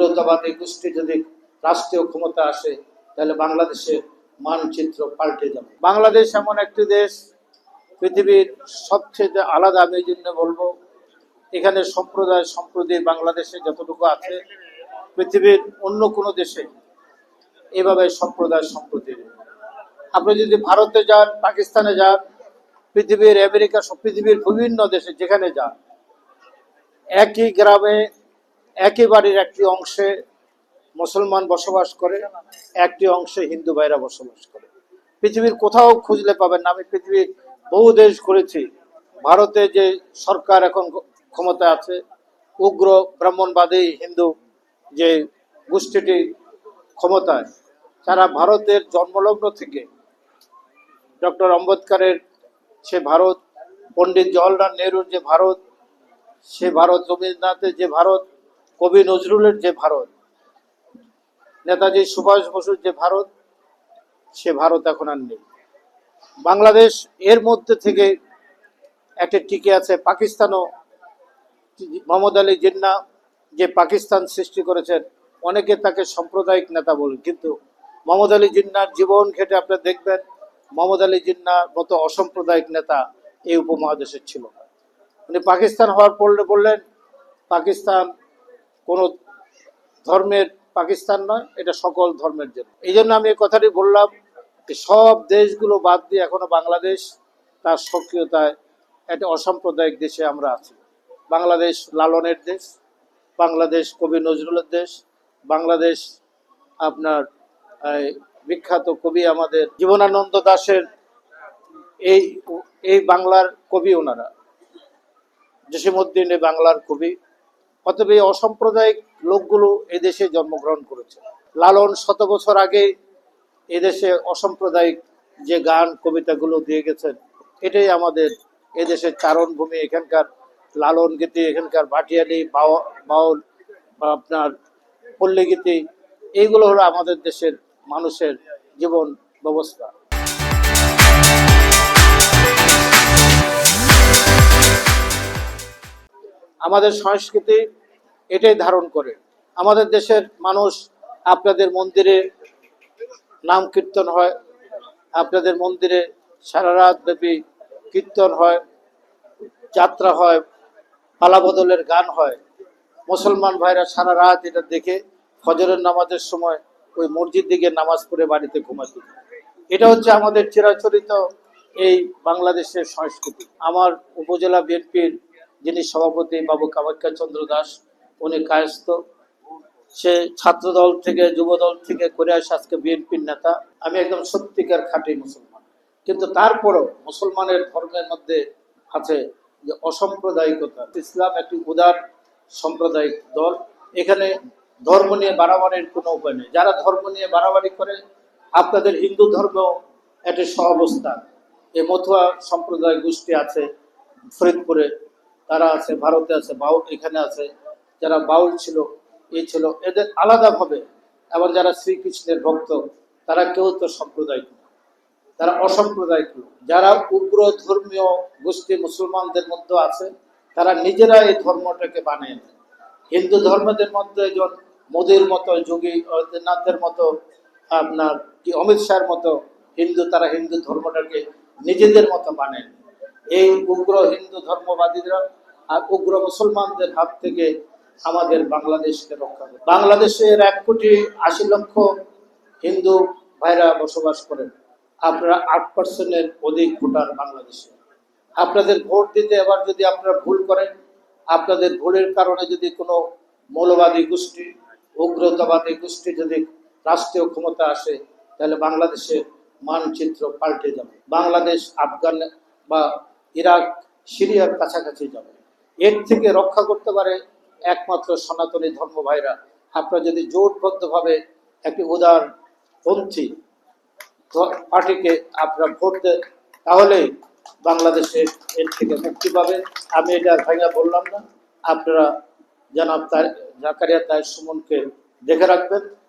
উগ্রতাবাদী গোষ্ঠী যদি রাষ্ট্রীয় ক্ষমতা আসে, তাহলে বাংলাদেশে মানচিত্র পাল্টে যাবে। বাংলাদেশ এমন একটি দেশ, পৃথিবীর সবচেয়ে আলাদা, আমি এই জন্য বলব, এখানে সম্প্রদায়, সম্প্রতি বাংলাদেশে যতটুকু আছে, পৃথিবীর অন্য কোনো দেশে এভাবে সম্প্রদায়, সম্প্রতি আপনি যদি ভারতে যান, পাকিস্তানে যান, পৃথিবীর আমেরিকা, সব পৃথিবীর বিভিন্ন দেশে যেখানে যান, একই গ্রামে একই বাড়ির একটি অংশে মুসলমান বসবাস করে, একটি অংশে হিন্দু ভাইরা বসবাস করে। পৃথিবীর কোথাও খুঁজলে পাবেন না। আমি পৃথিবীর বহু দেশ ঘুরেছি। ভারতে যে সরকার এখন ক্ষমতায় আছে, উগ্র, ব্রাহ্মণবাদী, হিন্দু যে গোষ্ঠীটি ক্ষমতায়, তারা ভারতের জন্মলগ্ন থেকে ডক্টর আম্বেদকরের সে ভারত, পণ্ডিত জওয়াহরলাল নেহরুর যে ভারত, সে ভারত, রবীন্দ্রনাথের যে ভারত কবি নজরুলের যে ভারত, নেতাজি সুভাষ বসুর যে ভারত, সে ভারত এখন আর নেই বাংলাদেশ এর মধ্যে থেকে একটা টিকে আছে পাকিস্তানও মোহাম্মদ আলী জিন্না যে পাকিস্তান সৃষ্টি করেছেন, অনেকে তাকে সাম্প্রদায়িক নেতা বলেন কিন্তু মোহাম্মদ আলী জিন্নার জীবন ঘেটে আপনারা দেখবেন, মোহাম্মদ আলী জিন্নার মতো অসাম্প্রদায়িক নেতা এই উপমহাদেশের ছিল। উনি পাকিস্তান হওয়ার পড়লে বললেন, পাকিস্তান কোনো ধর্মের পাকিস্তান নয়, এটা সকল ধর্মের জন্য। এই জন্য আমি এই কথাটি বললাম যে সব দেশগুলো বাদ দিয়ে এখনও বাংলাদেশ তার সক্রিয়তায় একটা অসাম্প্রদায়িক দেশে আমরা আছি। বাংলাদেশ লালনের দেশ, বাংলাদেশ কবি নজরুলের দেশ, বাংলাদেশ আপনার বিখ্যাত কবি আমাদের জীবনানন্দ দাশের এই এই বাংলার কবি ওনারা। জসিমুদ্দিন এই বাংলার কবি। অতএব এই অসাম্প্রদায়িক লোকগুলো এদেশে জন্মগ্রহণ করেছে। লালন শত বছর আগে এদেশে অসাম্প্রদায়িক যে গান, কবিতাগুলো দিয়ে গেছেন, এটাই আমাদের এদেশের চারণভূমি এখানকার লালন গীতি, এখানকার ভাটিয়ালি বাউ- বাউল, বা আপনার পল্লী গীতি এইগুলো হলো আমাদের দেশের মানুষের জীবন ব্যবস্থা। আমাদের সংস্কৃতি এটাই ধারণ করে। আমাদের দেশের মানুষ আপনাদের মন্দিরে নাম কীর্তন হয়, আপনাদের মন্দিরে সারা রাত ব্যাপী কীর্তন হয়, যাত্রা হয় পালাবদলের গান হয়। মুসলমান ভাইরা সারা রাত এটা দেখে ফজরের নামাজের সময় ওই মসজিদ দিকে নামাজ পড়ে বাড়িতে ঘুমাতে এটা হচ্ছে আমাদের চিরাচরিত এই বাংলাদেশের সংস্কৃতি। আমার উপজেলা বিএনপির যিনি সভাপতি বাবু কামাখ্যা চন্দ্র দাস, উনি কায়স্থ। সে ছাত্রদল থেকে, যুবদল থেকে করে আসে আজকে বিএনপির নেতা। আমি একদম সত্যিকার খাঁটি মুসলমান। কিন্তু তারপরও মুসলমানের ধর্মের মধ্যে আছে যে অসাম্প্রদায়িকতা। ইসলাম একটি উদার সাম্প্রদায়িক দল। এখানে ধর্ম নিয়ে বাড়াবাড়ির কোনো উপায় নেই। যারা ধর্ম নিয়ে বাড়াবাড়ি করে, আপনাদের হিন্দু ধর্ম একটি সহাবস্থান। এ মথুয়া সম্প্রদায় গোষ্ঠী আছে ফরিদপুরে। তারা আছে, ভারতে আছে, বাউল এখানে আছে, যারা বাউল ছিল এই ছিল, এদের আলাদাভাবে আবার যারা শ্রীকৃষ্ণের ভক্ত, তারা কেউ তো সাম্প্রদায়িক তারা অসাম্প্রদায়িক যারা উগ্র ধর্মীয় গোষ্ঠী মুসলমানদের মধ্যে আছে, তারা নিজেরা এই ধর্মটাকে বানিয়ে নেয়। হিন্দু ধর্মদের মধ্যে একজন মোদির মতো, যোগী নাথের মতো, আপনার কি অমিত শাহের মতো, হিন্দু, তারা হিন্দু ধর্মটাকে নিজেদের মতো বানেন এই উগ্র হিন্দু ধর্মবাদীরা আর উগ্র মুসলমানদের হাত থেকে আমাদের বাংলাদেশকে রক্ষা করে বাংলাদেশের এক কোটি আশি লক্ষ হিন্দু ভাইরা বসবাস করেন। আপনারা আট পার্সেন্টের অধিক ভোটার বাংলাদেশে। আপনাদের ভোট দিতে এবার যদি আপনারা ভুল করেন, আপনাদের ভুলের কারণে যদি কোনো মৌলবাদী গোষ্ঠী, উগ্রতাবাদী গোষ্ঠী যদি রাষ্ট্রীয় ক্ষমতা আসে, তাহলে বাংলাদেশের মানচিত্র পাল্টে যাবে। বাংলাদেশ, আফগান বা ইরাক, সিরিয়ার কাছাকাছি যাবে। এর থেকে রক্ষা করতে পারে একমাত্র সনাতনী ধর্ম ভাইরা। আপনারা যদি জোটবদ্ধভাবে একটি উদার পন্থী পার্টিকে আপনারা ভোট দেন, তাহলে বাংলাদেশের এর থেকে মুক্তি পাবে আমি এটা ভাইয়া বললাম না। আপনারা জানাব জাকারিয়া তাই সুমনকে দেখে রাখবেন।